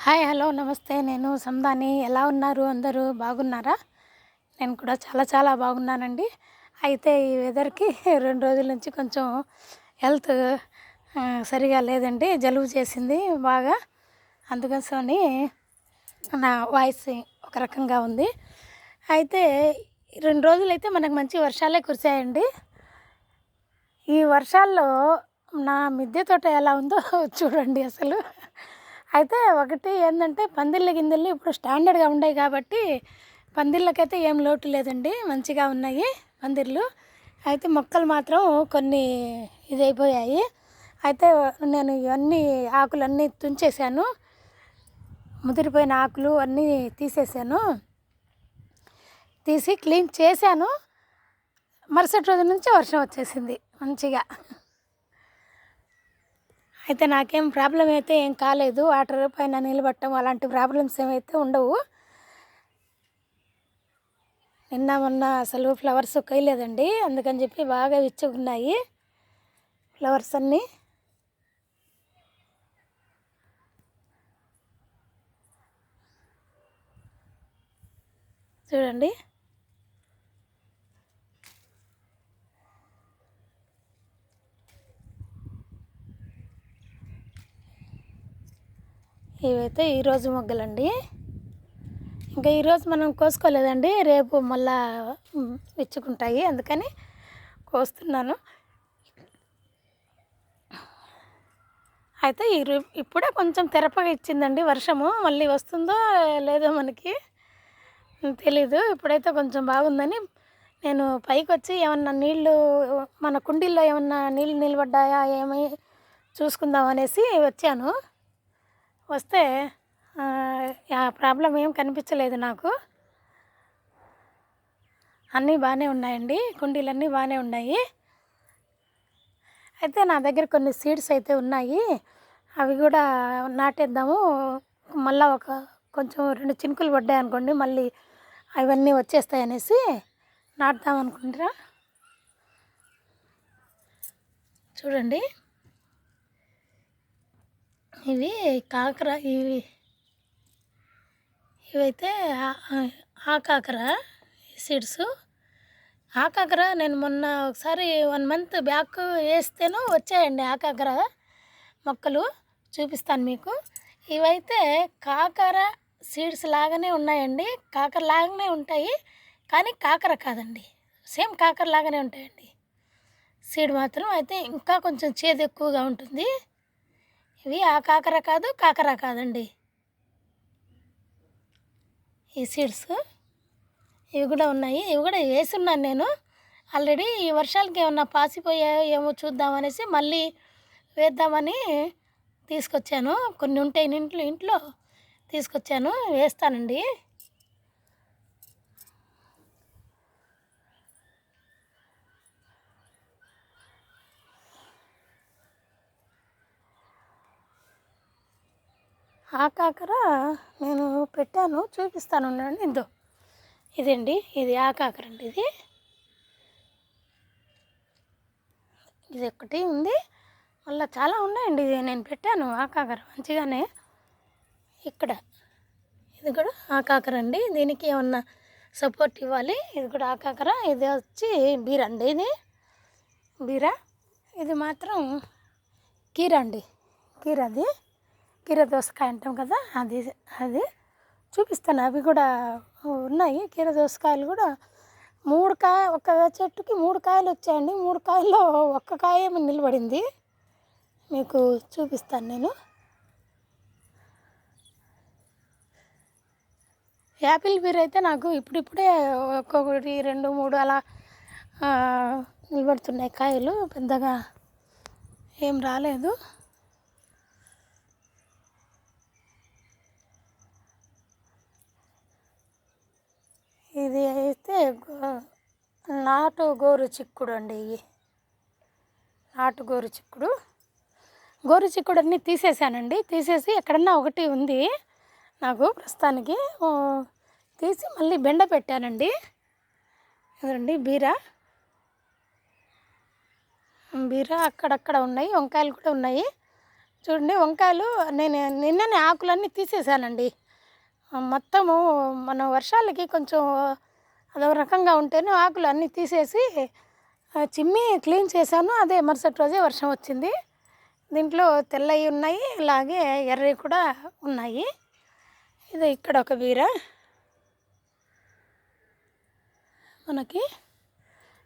Hi hello నమస్తే. నేను సందాని ఎలా ఉన్నారు అందరూ? బాగున్నారా? నేను కూడా చాలా చాలా బాగున్నానండి. అయితే ఈ వెదర్కి రెండు రోజుల నుంచి కొంచెం హెల్త్ సరిగా లేదండి. జలుబు చేసింది బాగా. అందుకోసమని నా వాయిస్ ఒక రకంగా ఉంది. అయితే రెండు రోజులు అయితే మనకు మంచి వర్షాలే కురిశాయండి. ఈ వర్షాల్లో నా మిద్దె తోట ఎలా ఉందో చూడండి అసలు. అయితే ఒకటి ఏంటంటే పందిళ్ళ గిందెలు ఇప్పుడు స్టాండర్డ్గా ఉన్నాయి కాబట్టి పందిళ్ళకైతే ఏం లోటు లేదండి. మంచిగా ఉన్నాయి పందిర్లు. అయితే మొక్కలు మాత్రం కొన్ని ఇదైపోయాయి. అయితే నేను ఇవన్నీ ఆకులన్నీ తుంచేశాను. ముదిరిపోయిన ఆకులు అన్నీ తీసేసాను తీసి క్లీన్ చేశాను. మరుసటి రోజు నుంచి వర్షం వచ్చేసింది మంచిగా. అయితే నాకేం ప్రాబ్లం అయితే ఏం కాలేదు. వాటర్ పైన నిలబట్టడం అలాంటి ప్రాబ్లమ్స్ ఏమైతే ఉండవు. నిన్న మొన్న అసలు ఫ్లవర్స్ కొయ్యలేదండి. అందుకని చెప్పి బాగా విచ్చుకున్నాయి ఫ్లవర్స్ అన్నీ. చూడండి. ఇవైతే ఈరోజు మొగ్గలండి. ఇంకా ఈరోజు మనం కోసుకోలేదండి రేపు మళ్ళా విచ్చుకుంటాయి అందుకని కోస్తున్నాను. అయితే ఈ ఇప్పుడే కొంచెం తెరపగా ఇచ్చిందండి వర్షము మళ్ళీ వస్తుందో లేదో మనకి తెలీదు. ఇప్పుడైతే కొంచెం బాగుందని నేను పైకి వచ్చి ఏమన్నా నీళ్ళు మన కుండీల్లో ఏమన్నా నీళ్ళు నిలబడ్డాయా ఏమై చూసుకుందాం అనేసి వచ్చాను. వస్తే ఆ, ప్రాబ్లం ఏం కనిపించలేదు నాకు. అన్నీ బాగానే ఉన్నాయండి. కుండీలన్నీ బాగానే ఉన్నాయి. అయితే నా దగ్గర కొన్ని సీడ్స్ అయితే ఉన్నాయి. అవి కూడా నాటేద్దాము. మళ్ళీ ఒక కొంచెం రెండు చినుకులు పడ్డాయి అనుకోండి మళ్ళీ అవన్నీ వచ్చేస్తాయి అనేసి నాటుదాం అనుకుంటారా చూడండి. ఇవి కాకర ఇవి. ఇవైతే ఆ- ఆ- కాకర సీడ్స్. ఆ కాకర నేను మొన్న ఒకసారి వన్ మంత్ బ్యాక్ వేస్తేనూ వచ్చాయండి ఆ కాకర మొక్కలు. చూపిస్తాను మీకు. ఇవైతే కాకర సీడ్స్ లాగానే ఉన్నాయండి. కాకర లాగానే ఉంటాయి. కానీ కాకర కాదండి. సేమ్ కాకర లాగానే ఉంటాయండి. సీడ్ మాత్రం అయితే ఇంకా కొంచెం చేదు ఎక్కువగా ఉంటుంది. ఇవి ఆ కాకర కాదు కాకర కాదండి. ఈ సీడ్స్ ఇవి కూడా ఉన్నాయి. ఇవి కూడా వేసున్నాను నేను. ఆల్రెడీ ఈ వర్షాలకి ఏమన్నా పాసిపోయాయో ఏమో చూద్దామనేసి మళ్ళీ వేద్దామని తీసుకొచ్చాను. కొన్ని ఉంటాయి ఇంట్లో ఇంట్లో తీసుకొచ్చాను. వేస్తానండి. ఆ కాకర నేను పెట్టాను చూపిస్తాను ఉండండి. ఇందో ఇదండి ఇది ఆ కాకర అండి ఇది. ఇది ఒకటి ఉంది. మళ్ళీ చాలా ఉన్నాయండి. ఇది నేను పెట్టాను ఆ కాకర మంచిగానే. ఇక్కడ. ఇది కూడా ఆ కాకర అండి. దీనికి ఏమన్నా సపోర్ట్ ఇవ్వాలి? ఇది కూడా ఆ కాకర. ఇది వచ్చి బీర అండి ఇది. బీర. ఇది మాత్రం కీర అండి. కీర అది. కీర దోసకాయ అంటాం కదా అది అది చూపిస్తాను. అవి కూడా ఉన్నాయి. కీర దోసకాయలు కూడా మూడు కాయ ఒక చెట్టుకి మూడు కాయలు వచ్చాయండి. మూడు కాయల్లో ఒక్క కాయ నిలబడింది. మీకు చూపిస్తాను నేను. యాపిల్ బీర్ అయితే నాకు ఇప్పుడిప్పుడే ఒక్కొక్కటి రెండు మూడు అలా నిలబడుతున్నాయి కాయలు. పెద్దగా ఏం రాలేదు. ఇది అయితే గో- నాటు గోరు చిక్కుడు అండి ఇవి నాటు గోరు చిక్కుడు. గోరు చిక్కుడు అన్నీ తీసేసానండి. తీసేసి ఎక్కడన్నా ఒకటి ఉంది నాకు ప్రస్తుతానికి. తీసి మళ్ళీ బెండ పెట్టానండి. ఇదండి బీర. బీర అక్కడక్కడ ఉన్నాయి వంకాయలు కూడా ఉన్నాయి. చూడండి వంకాయలు నేను నిన్ననే ఆకులన్నీ తీసేసానండి. మొత్తము మన వర్షాలకి కొంచెం అదో రకంగా ఉంటేనే ఆకులు అన్నీ తీసేసి చిమ్మి క్లీన్ చేశాను. అదే మరుసటి రోజే వర్షం వచ్చింది. దీంట్లో తెల్లవి ఉన్నాయి అలాగే ఎర్రవి కూడా ఉన్నాయి. ఇది ఇక్కడ ఒక బీర. మనకి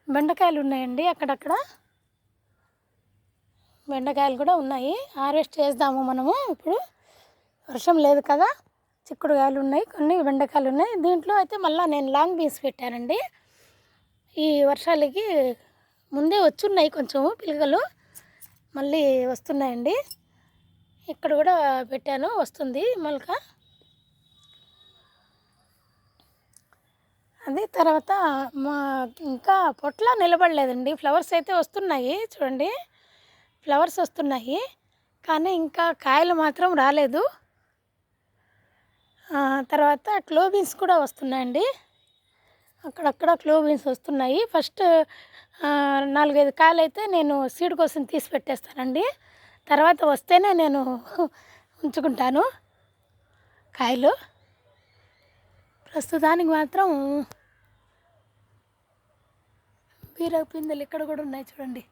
బెండకాయలు ఉన్నాయండి అక్కడక్కడ. బెండకాయలు కూడా ఉన్నాయి. హార్వెస్ట్ చేద్దాము మనము. ఇప్పుడు వర్షం లేదు కదా. చిక్కుడుకాయలు ఉన్నాయి కొన్ని బెండకాయలు ఉన్నాయి. దీంట్లో అయితే మళ్ళీ నేను లాంగ్ బీన్స్ పెట్టానండి. ఈ వర్షాలకి ముందే వచ్చున్నాయి కొంచెం పిలకలు మళ్ళీ వస్తున్నాయండి. ఇక్కడ కూడా పెట్టాను వస్తుంది మొలక. అది తర్వాత మా ఇంకా పొట్ల నిలబడలేదండి. ఫ్లవర్స్ అయితే వస్తున్నాయి చూడండి. ఫ్లవర్స్ వస్తున్నాయి కానీ ఇంకా కాయలు మాత్రం రాలేదు. తర్వాత క్లోబీన్స్ కూడా వస్తున్నాయండి. అక్కడక్కడ క్లోబీన్స్ వస్తున్నాయి. ఫస్ట్ నాలుగైదు కాయలు అయితే నేను సీడ్ కోసం తీసి పెట్టేస్తానండి. తర్వాత వస్తేనే నేను ఉంచుకుంటాను కాయలు. ప్రస్తుతానికి మాత్రం బీర పిందెలు ఇక్కడ కూడా ఉన్నాయి చూడండి.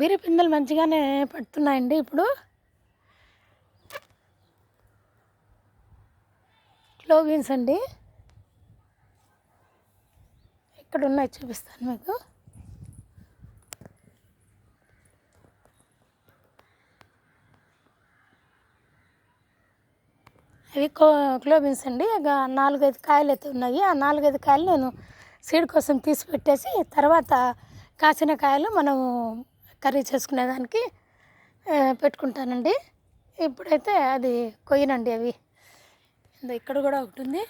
బీర పిందెలు మంచిగానే పడుతున్నాయండి ఇప్పుడు. క్లో బీన్స్ అండి. ఇక్కడ ఉన్నాయి చూపిస్తాను మీకు. అవి కో క్లో బీన్స్ అండి. ఇక నాలుగైదు కాయలు అయితే ఉన్నాయి. ఆ నాలుగైదు కాయలు నేను సీడ్ కోసం తీసి పెట్టేసి తర్వాత కాసిన కాయలు మనము కర్రీ చేసుకునేదానికి పెట్టుకుంటానండి. ఇప్పుడైతే అది కొయ్యనండి అవి. ఇక్కడ కూడా ఒకటి ఉంది.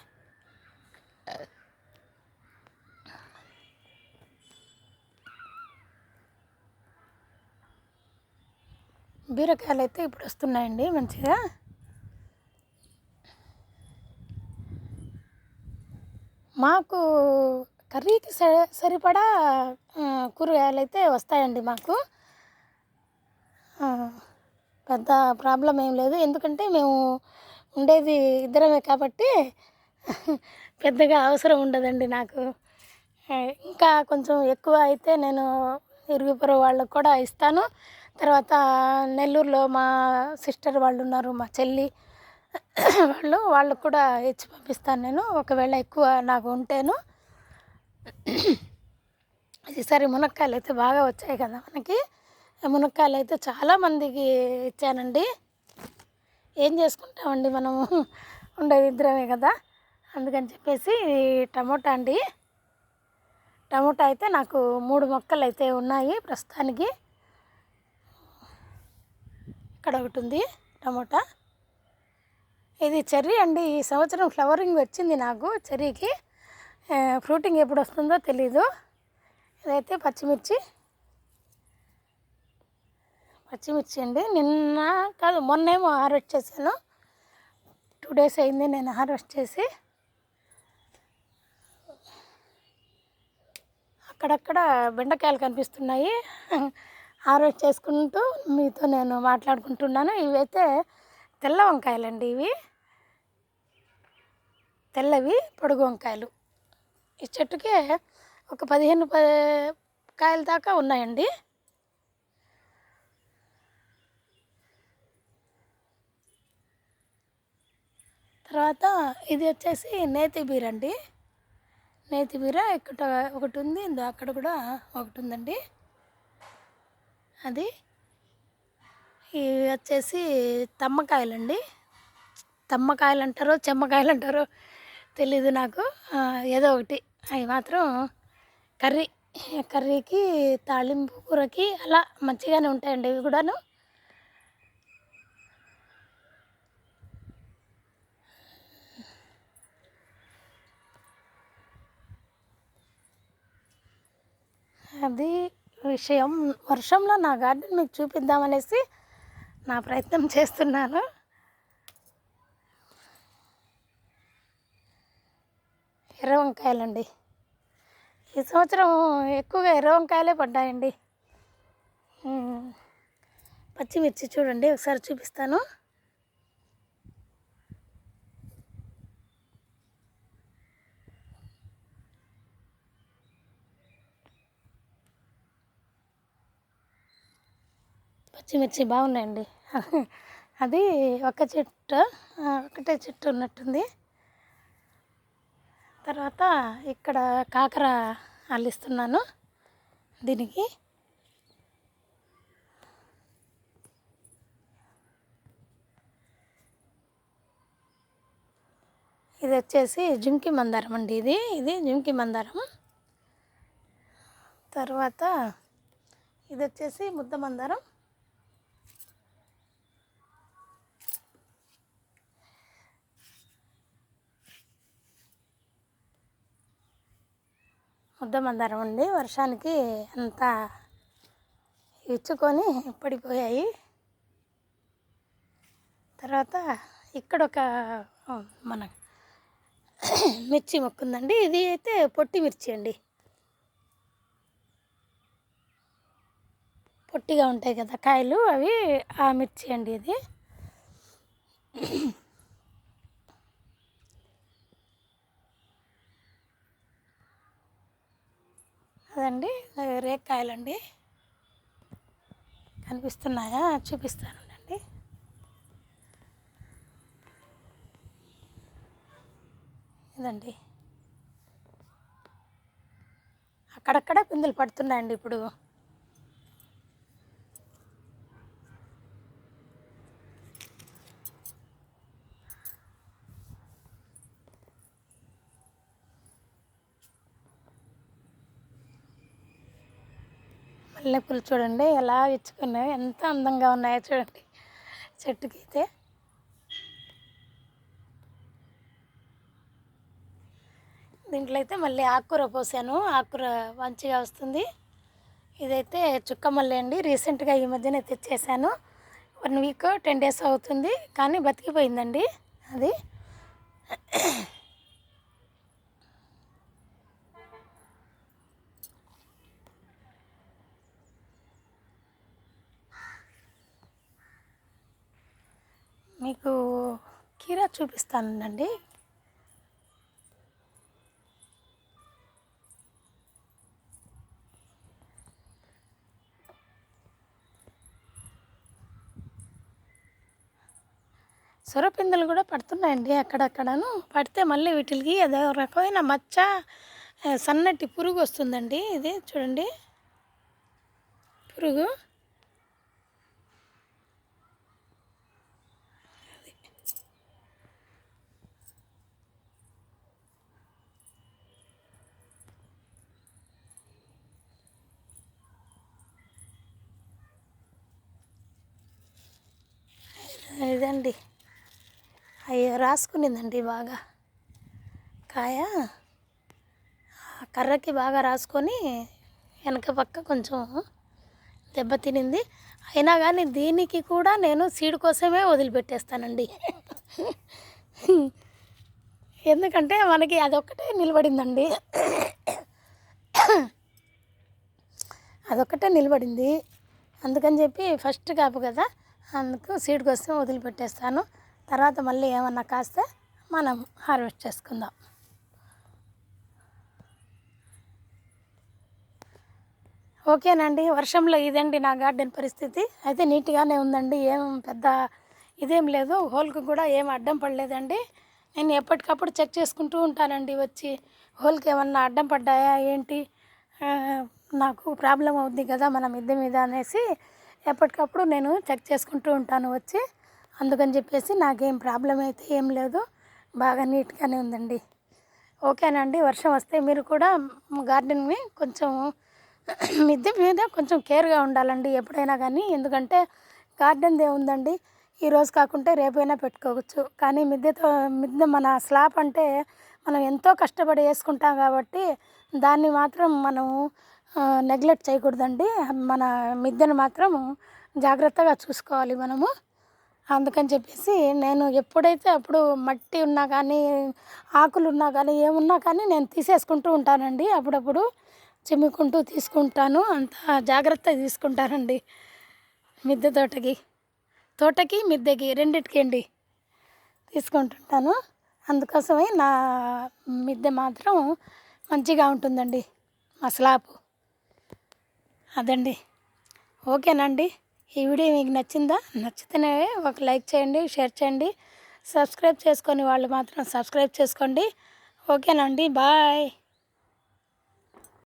బీరకాయలు అయితే ఇప్పుడు వస్తున్నాయండి మంచిగా. మాకు కర్రీకి స- సరిపడా కూరగాయలు అయితే వస్తాయండి మాకు. పెద్ద ప్రాబ్లం ఏం లేదు. ఎందుకంటే మేము ఉండేది ఇద్దరమే కాబట్టి పెద్దగా అవసరం ఉండదండి నాకు. ఇంకా కొంచెం ఎక్కువ అయితే నేను ఇరుగు వాళ్ళకు కూడా ఇస్తాను. తర్వాత నెల్లూరులో మా సిస్టర్ వాళ్ళు ఉన్నారు మా చెల్లి వాళ్ళు వాళ్ళకు కూడా ఇచ్చి పంపిస్తాను నేను. ఒకవేళ ఎక్కువ నాకు ఉంటేను. ఈసారి మునక్కాయలు అయితే బాగా వచ్చాయి కదా మనకి. మునక్కాయలు అయితే చాలా మందికి ఇచ్చానండి. ఏం చేసుకుంటామండి మనము? ఉండేది ఇద్దరమే కదా? అందుకని చెప్పేసి టమోటా అండి. టమోటా అయితే నాకు మూడు మొక్కలు అయితే ఉన్నాయి ప్రస్తుతానికి. ఇక్కడ ఒకటి ఉంది టమోటా. ఇది చెర్రీ అండి. ఈ సంవత్సరం ఫ్లవరింగ్ వచ్చింది నాకు చెర్రీకి. ఫ్రూటింగ్ ఎప్పుడు వస్తుందో తెలీదు. ఇదైతే పచ్చిమిర్చి. పచ్చిమిర్చి అండి. నిన్న కాదు మొన్నేమో హార్వెస్ట్ చేశాను. టూ డేస్ అయింది నేను హార్వెస్ట్ చేసి. అక్కడక్కడ బెండకాయలు కనిపిస్తున్నాయి. హార్వెస్ట్ చేసుకుంటూ మీతో నేను మాట్లాడుకుంటున్నాను. ఇవైతే తెల్ల వంకాయలండి ఇవి. తెల్లవి పొడుగు వంకాయలు. ఈ చెట్టుకే ఒక పదిహేను ప కాయల దాకా ఉన్నాయండి. తర్వాత ఇది వచ్చేసి నేతి బీర అండి. నేతి బీర ఇక్కడ ఒకటి ఉంది ఇందో అక్కడ కూడా ఒకటి ఉందండి. అది ఇవి వచ్చేసి తమ్మకాయలండి. తమ్మకాయలు అంటారో చెమ్మకాయలు అంటారో తెలీదు నాకు. ఏదో ఒకటి. అవి మాత్రం కర్రీ కర్రీకి తాళింపు కూరకి అలా మంచిగానే ఉంటాయండి ఇవి కూడాను. అది విషయం. వర్షంలో నా గార్డెన్ మీకు చూపిద్దామనేసి నా ప్రయత్నం చేస్తున్నాను. ఎర్ర వంకాయలండి. ఈ సంవత్సరం ఎక్కువగా ఎర్ర వంకాయలే పడ్డాయండి. పచ్చిమిర్చి చూడండి ఒకసారి చూపిస్తాను. పచ్చిమిర్చి బాగున్నాయండి. అది ఒక చెట్టు ఒకటే చెట్టు ఉన్నట్టుంది. తర్వాత ఇక్కడ కాకర అల్లిస్తున్నాను దీనికి. ఇది వచ్చేసి జుంకి మందారం అండి ఇది. ఇది జుంకి మందారం. తర్వాత ఇది వచ్చేసి ముద్ద మందారం. ముద్ద మందారం అండి వర్షానికి అంతా ఇచ్చుకొని పడిపోయాయి. తర్వాత ఇక్కడ ఒక మన మిర్చి మొక్క ఉందండి ఇది అయితే పొట్టి మిర్చి అండి. పొట్టిగా ఉంటాయి కదా కాయలు అవి ఆ మిర్చి అండి ఇది. అదండి రేక్కాయలండి. కనిపిస్తున్నాయా? చూపిస్తాను అండి ఇదండి. అక్కడక్కడ పిందులు పడుతున్నాయండి ఇప్పుడు. మల్లెపూలు చూడండి ఎలా ఇచ్చుకున్నాయో ఎంత అందంగా ఉన్నాయో చూడండి. చెట్టుకి అయితే దీంట్లో అయితే మళ్ళీ ఆకుకూర పోసాను. ఆకుకూర మంచిగా వస్తుంది. ఇదైతే చుక్క మల్లె అండి. రీసెంట్గా ఈ మధ్యనే తెచ్చేసాను. వన్ వీక్ టెన్ డేస్ అవుతుంది. కానీ బతికిపోయిందండి అది. మీకు కీరా చూపిస్తానండి. సొరపిందులు కూడా పడుతున్నాయండి అక్కడక్కడను. పడితే మళ్ళీ వీటికి ఏదో రకమైన మచ్చ సన్నటి పురుగు వస్తుందండి ఇది చూడండి. పురుగు. ఇదండి. అయ్యో రాసుకునిందండి బాగా. కాయ? కర్రకి బాగా రాసుకొని వెనక పక్క కొంచెం దెబ్బ తినింది. అయినా కానీ దీనికి కూడా నేను సీడ్ కోసమే వదిలిపెట్టేస్తానండి. ఎందుకంటే మనకి అదొక్కటే నిలబడిందండి. అదొక్కటే నిలబడింది. అందుకని చెప్పి ఫస్ట్ కాపు కదా. అందుకు సీడ్ కోసం వదిలిపెట్టేస్తాను. తర్వాత మళ్ళీ ఏమన్నా కాస్తే మనం హార్వెస్ట్ చేసుకుందాం. ఓకేనండి వర్షంలో ఇదండి నా గార్డెన్ పరిస్థితి. అయితే నీట్గానే ఉందండి ఏం పెద్ద ఇదేం లేదు. హోల్కి కూడా ఏం అడ్డం పడలేదండి. నేను ఎప్పటికప్పుడు చెక్ చేసుకుంటూ ఉంటానండి వచ్చి హోల్కి ఏమన్నా అడ్డం పడ్డాయా ఏంటి? నాకు ప్రాబ్లం అవుద్ది కదా మన మిద్దె మీద అనేసి ఎప్పటికప్పుడు నేను చెక్ చేసుకుంటూ ఉంటాను వచ్చి. అందుకని చెప్పేసి నాకేం ప్రాబ్లం అయితే ఏం లేదు. బాగా నీట్గానే ఉందండి. ఓకేనండి వర్షం వస్తే మీరు కూడా గార్డెన్ని కొంచెం మిద్దె మీద కొంచెం కేర్గా ఉండాలండి ఎప్పుడైనా కానీ. ఎందుకంటే గార్డెన్ ఏముందండి ఈరోజు కాకుంటే రేపైనా పెట్టుకోవచ్చు. కానీ మిద్దెతో మిద్దె మన స్లాబ్ అంటే మనం ఎంతో కష్టపడి వేసుకుంటాం కాబట్టి దాన్ని మాత్రం మనం నెగ్లెక్ట్ చేయకూడదండి. మన మిద్దెను మాత్రం జాగ్రత్తగా చూసుకోవాలి మనము. అందుకని చెప్పేసి నేను ఎప్పుడైతే అప్పుడు మట్టి ఉన్నా కానీ ఆకులు ఉన్నా కానీ ఏమున్నా కానీ నేను తీసేసుకుంటూ ఉంటానండి. అప్పుడప్పుడు చిమ్ముకుంటూ తీసుకుంటాను. అంత జాగ్రత్త తీసుకుంటానండి మిద్దె తోటకి. తోటకి మిద్దెకి రెండిటికి అండి తీసుకుంటుంటాను. అందుకోసమే నా మిద్దె మాత్రం మంచిగా ఉంటుందండి. మా స్లాబ్ అదండి. ఓకేనండి. ఈ వీడియో మీకు నచ్చిందా? నచ్చితేనే ఒక లైక్ చేయండి షేర్ చేయండి. సబ్స్క్రైబ్ చేసుకొని వాళ్ళు మాత్రం సబ్స్క్రైబ్ చేసుకోండి. ఓకేనండి. బాయ్.